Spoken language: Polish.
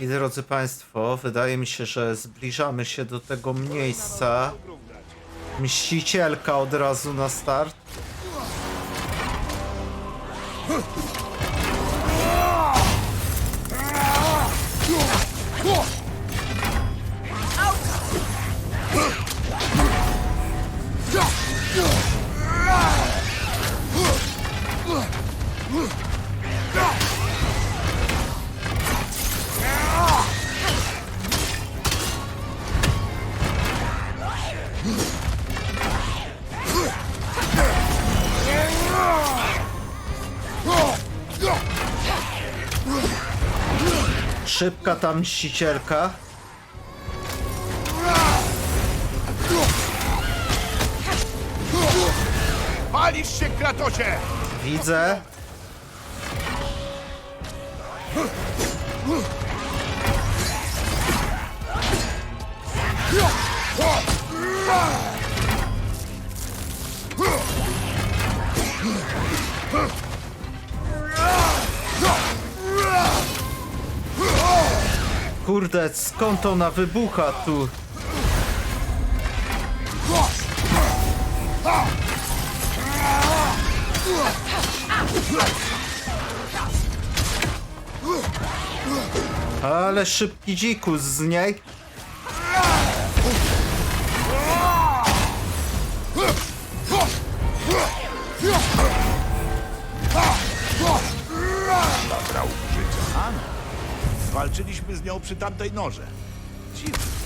I drodzy Państwo, wydaje mi się, że zbliżamy się do tego miejsca. Mścicielka od razu na start. Szybka ta mścicielka. Palisz się, Kratosie! Widzę. Kurde, skąd ona wybucha tu? Ale szybki dzikus z niej. Zabrał życia. Walczyliśmy z nią przy tamtej noże. Dziwne.